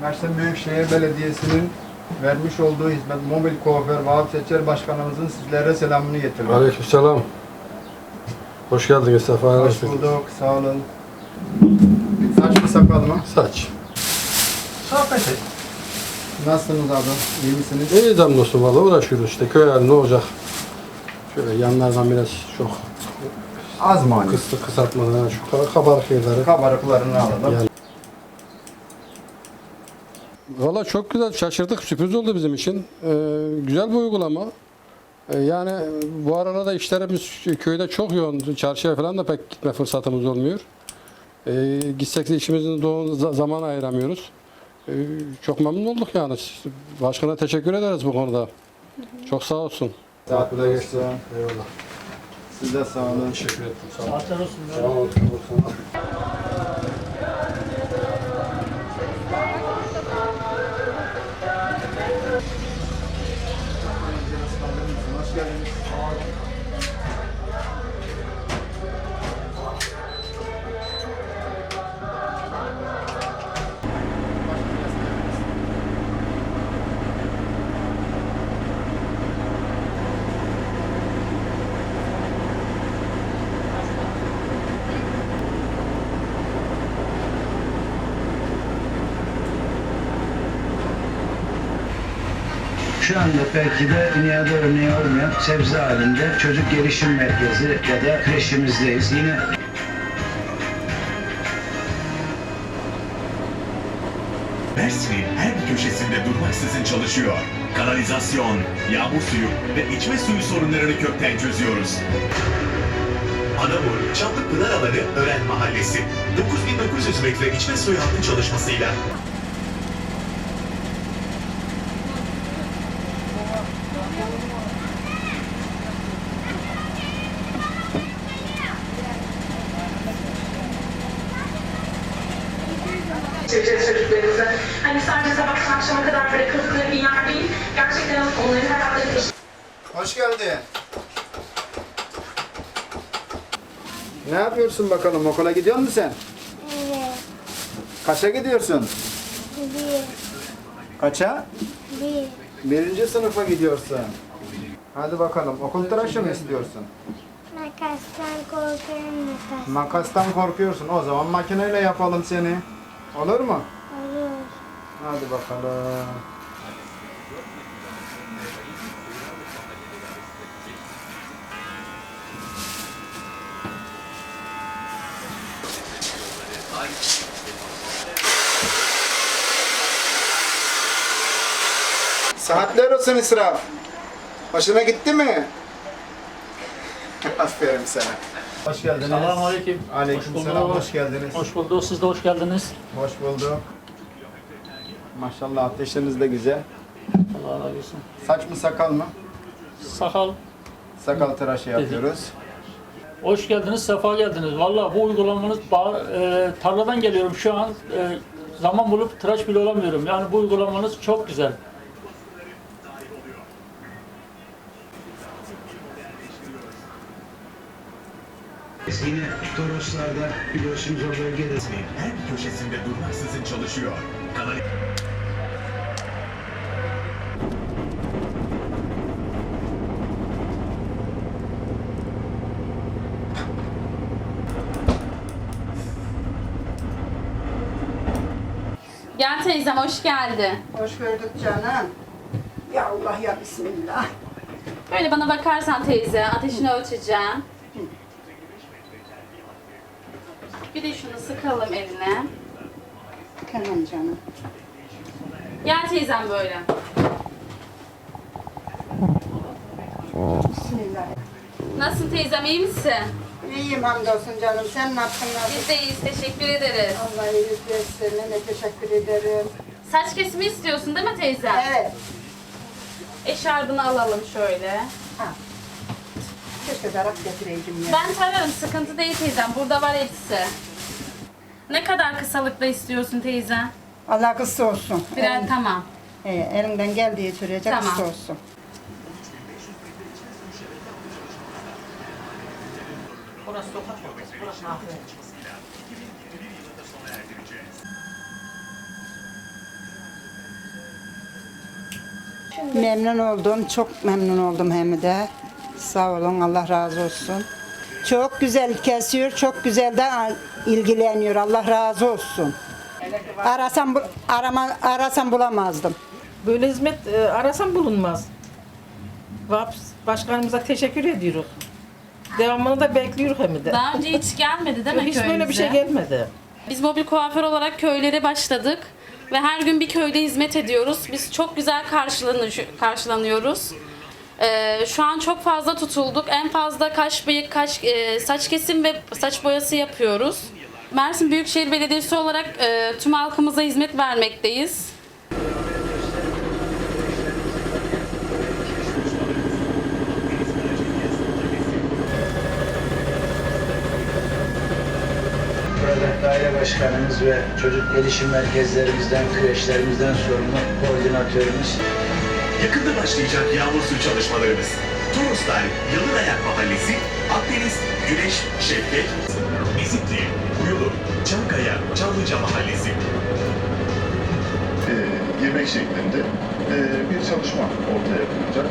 Mersin Büyükşehir Belediyesi'nin vermiş olduğu hizmet mobil kuaför Vahap Seçer Başkanımızın sizlere selamını getiriyor. Aleykümselam. Hoş geldiniz, sefalar Hoş bulduk, sağ olun. Saç mı sakal mı? Saç. Sohbet et. Nasılsınız abi? İyi misiniz? İyi damlosu valla uğraşıyoruz işte köy hali ne olacak? Şöyle yanlardan biraz çok Az mı hani? kısa kısaltmadan şu kabarık yerleri. Kabarıklarını alalım. Yani. Valla çok güzel şaşırdık sürpriz oldu bizim için. Ee, güzel bir uygulama. Ee, yani bu arada işlerimiz köyde çok yoğun. Çarşıya falan da pek gitme fırsatımız olmuyor. Ee, gitsek de işimizin doğru za- zaman ayıramıyoruz. Ee, çok memnun olduk yani. Başkana teşekkür ederiz bu konuda. Çok sağ olsun. Saatler geçti. Eyvallah. Siz de sağ olun. Teşekkür ettim. Sağ olun. Saatler olsun. Sağ olun. Şu anda belki de dünyada örneği olmayan sebze halinde çocuk gelişim merkezi ya da kreşimizdeyiz. Yine Mersin'in her köşesinde durmaksızın çalışıyor. Kanalizasyon, yağmur suyu ve içme suyu sorunlarını kökten çözüyoruz. Anamur, Çamlık Pınar Alanı Ören Mahallesi. 9900 metre içme suyu hattı çalışmasıyla Ne yapıyorsun bakalım? Okula gidiyor musun sen? Evet. Kaça gidiyorsun? Bir, Kaça? bir, Birinci sınıfa gidiyorsun. Hadi bakalım. Okul tıraşı mı istiyorsun? makastan korkuyorum makas. Makastan korkuyorsun. O zaman makineyle yapalım seni. Olur mu? Olur. Hadi bakalım. Saatler olsun İsraf. Hoşuna gitti mi? Aferin sana. Hoş geldiniz. Selamun aleyküm. Aleyküm Hoş selam. Hoş geldiniz. Hoş bulduk. Siz de hoş geldiniz. Hoş bulduk. Maşallah ateşiniz de güzel. Allah razı olsun. Saç mı sakal mı? Sakal. Sakal tıraşı yapıyoruz. Hoş geldiniz, sefa geldiniz. Vallahi bu uygulamanız e, tarladan geliyorum şu an. e, zaman bulup tıraş bile olamıyorum. Yani bu uygulamanız çok güzel. yine Toroslar'da biliyorsunuz o bölgede her köşesinde durmaksızın çalışıyor. Kanal Gel teyzem hoş geldin. Hoş gördük canım. Ya Allah ya Bismillah. Böyle bana bakarsan teyze ateşini ölçeceğim. Bir de şunu sıkalım eline. Tamam canım. Gel teyzem böyle. Bismillah. Nasılsın teyzem iyi misin? İyiyim hamdolsun canım. Sen ne yaptın? nasılsın? Biz de iyiyiz. Teşekkür ederiz. Allah iyilik versin. Ben de teşekkür ederim. Saç kesimi istiyorsun değil mi teyze? Evet. Eşarbını alalım şöyle. Keşke taraf getireydim ya. Ben tararım. Sıkıntı değil teyzem. Burada var hepsi. Ne kadar kısalıkla istiyorsun teyze? Allah kısa olsun. Birer Elin- tamam. He, elinden geldiği sürece Tamam. kısa olsun. Memnun oldum. Çok memnun oldum hem de. Sağ olun. Allah razı olsun. Çok güzel kesiyor. Çok güzel de ilgileniyor. Allah razı olsun. Arasam arama arasam bulamazdım. Böyle hizmet e, arasam bulunmaz. VAPS başkanımıza teşekkür ediyoruz. Devamını da bekliyoruz hem de. Daha önce hiç gelmedi değil mi Hiç böyle bir köyümüze? şey gelmedi. Biz mobil kuaför olarak köylere başladık ve her gün bir köyde hizmet ediyoruz. Biz çok güzel karşılanı- karşılanıyoruz. Ee, şu an çok fazla tutulduk. En fazla kaş bıyık, kaş, e, saç kesim ve saç boyası yapıyoruz. Mersin Büyükşehir Belediyesi olarak e, tüm halkımıza hizmet vermekteyiz. Burada daire başkanımız ve çocuk gelişim merkezlerimizden, kreşlerimizden sorumlu koordinatörümüz Yakında başlayacak yağmur suyu çalışmalarımız. Toroslar, Yalınayak Mahallesi, Akdeniz, Güneş, Şevket, Bizimli, Uyulu, Çankaya, Çamlıca Mahallesi. yemek şeklinde e, bir çalışma ortaya konacak.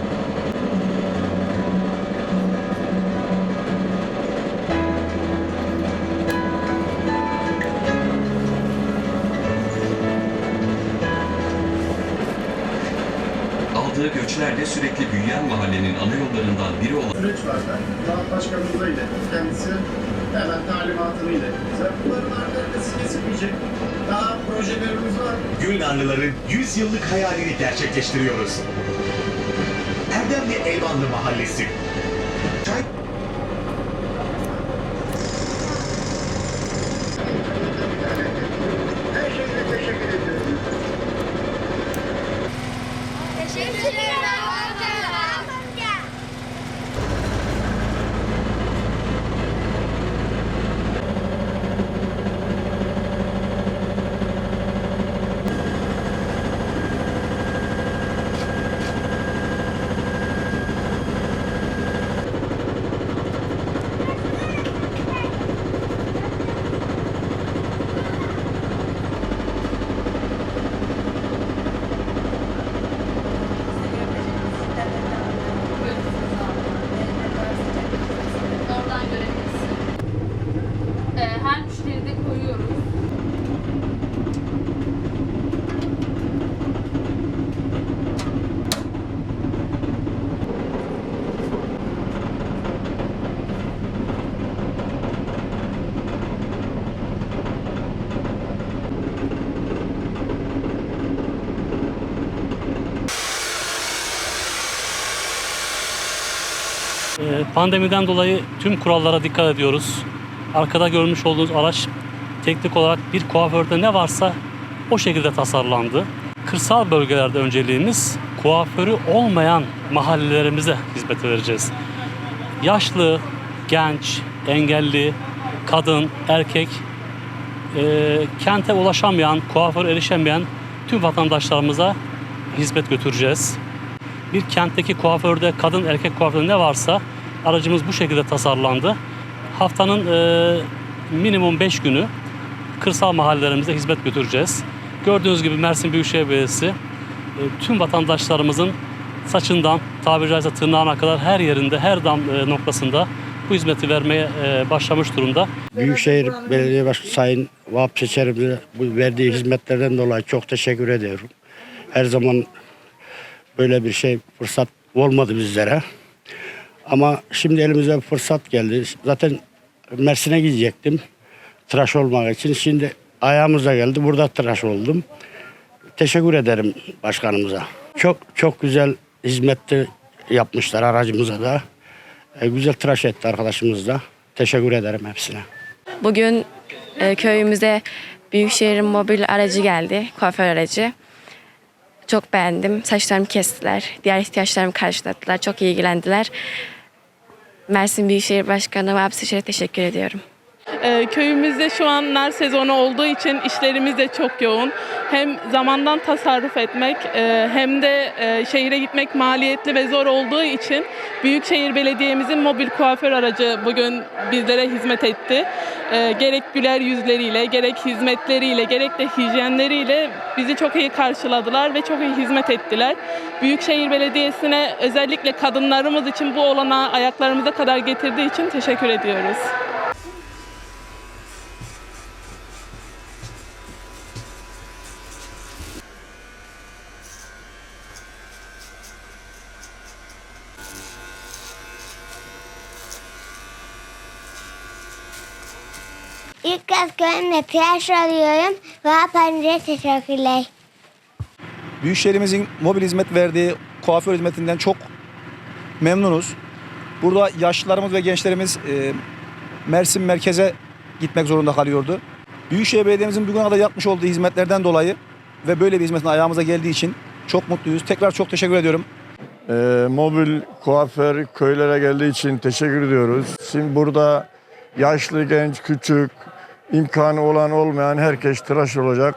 Göçlerle sürekli büyüyen mahallenin ana yollarından biri olan Süreç var. Daha başkanımıza iletti. Kendisi hemen talimatını iletti. Bunların arkasında kesilmeyecek. Daha projelerimiz var. Gülnarlıların 100 yıllık hayalini gerçekleştiriyoruz. Erdemli Elvanlı Mahallesi. Çay Her şeyine teşekkür ediyorum. Teşekkür ederim. Oradan görebilirsin. Ee, her müşteride koyuyoruz. Ee, Pandemiden dolayı tüm kurallara dikkat ediyoruz. Arkada görmüş olduğunuz araç teknik olarak bir kuaförde ne varsa o şekilde tasarlandı. Kırsal bölgelerde önceliğimiz kuaförü olmayan mahallelerimize hizmet vereceğiz. Yaşlı, genç, engelli, kadın, erkek, e, kente ulaşamayan, kuaföre erişemeyen tüm vatandaşlarımıza hizmet götüreceğiz bir kentteki kuaförde kadın erkek kuaförde ne varsa aracımız bu şekilde tasarlandı. Haftanın e, minimum 5 günü kırsal mahallelerimize hizmet götüreceğiz. Gördüğünüz gibi Mersin Büyükşehir Belediyesi e, tüm vatandaşlarımızın saçından tabiri caizse tırnağına kadar her yerinde, her dam e, noktasında bu hizmeti vermeye e, başlamış durumda. Büyükşehir Belediye Başkanı Sayın Vahap Seçer'imize bu verdiği hizmetlerden dolayı çok teşekkür ediyorum. Her zaman böyle bir şey fırsat olmadı bizlere. Ama şimdi elimize bir fırsat geldi. Zaten Mersin'e gidecektim tıraş olmak için. Şimdi ayağımıza geldi. Burada tıraş oldum. Teşekkür ederim başkanımıza. Çok çok güzel hizmette yapmışlar aracımıza da. E, güzel tıraş etti arkadaşımız da. teşekkür ederim hepsine. Bugün e, köyümüze Büyükşehir'in mobil aracı geldi, kuaför aracı. Çok beğendim. Saçlarımı kestiler. Diğer ihtiyaçlarımı karşıladılar. Çok ilgilendiler. Mersin Büyükşehir Başkanı ve Hapsişehir'e teşekkür ediyorum. Ee, köyümüzde şu an nar sezonu olduğu için işlerimiz de çok yoğun. Hem zamandan tasarruf etmek e, hem de e, şehire gitmek maliyetli ve zor olduğu için Büyükşehir Belediye'mizin mobil kuaför aracı bugün bizlere hizmet etti. E, gerek güler yüzleriyle, gerek hizmetleriyle, gerek de hijyenleriyle bizi çok iyi karşıladılar ve çok iyi hizmet ettiler. Büyükşehir Belediyesi'ne özellikle kadınlarımız için bu olanağı ayaklarımıza kadar getirdiği için teşekkür ediyoruz. Kez köyümde tıraş oluyorum ve Hapanca teşekkürler. Büyükşehirimizin mobil hizmet verdiği kuaför hizmetinden çok memnunuz. Burada yaşlılarımız ve gençlerimiz e, Mersin merkeze gitmek zorunda kalıyordu. Büyükşehir Belediye'mizin bugüne kadar yapmış olduğu hizmetlerden dolayı ve böyle bir hizmetin ayağımıza geldiği için çok mutluyuz. Tekrar çok teşekkür ediyorum. Ee, mobil kuaför köylere geldiği için teşekkür ediyoruz. Şimdi burada yaşlı, genç, küçük, imkanı olan olmayan herkes tıraş olacak.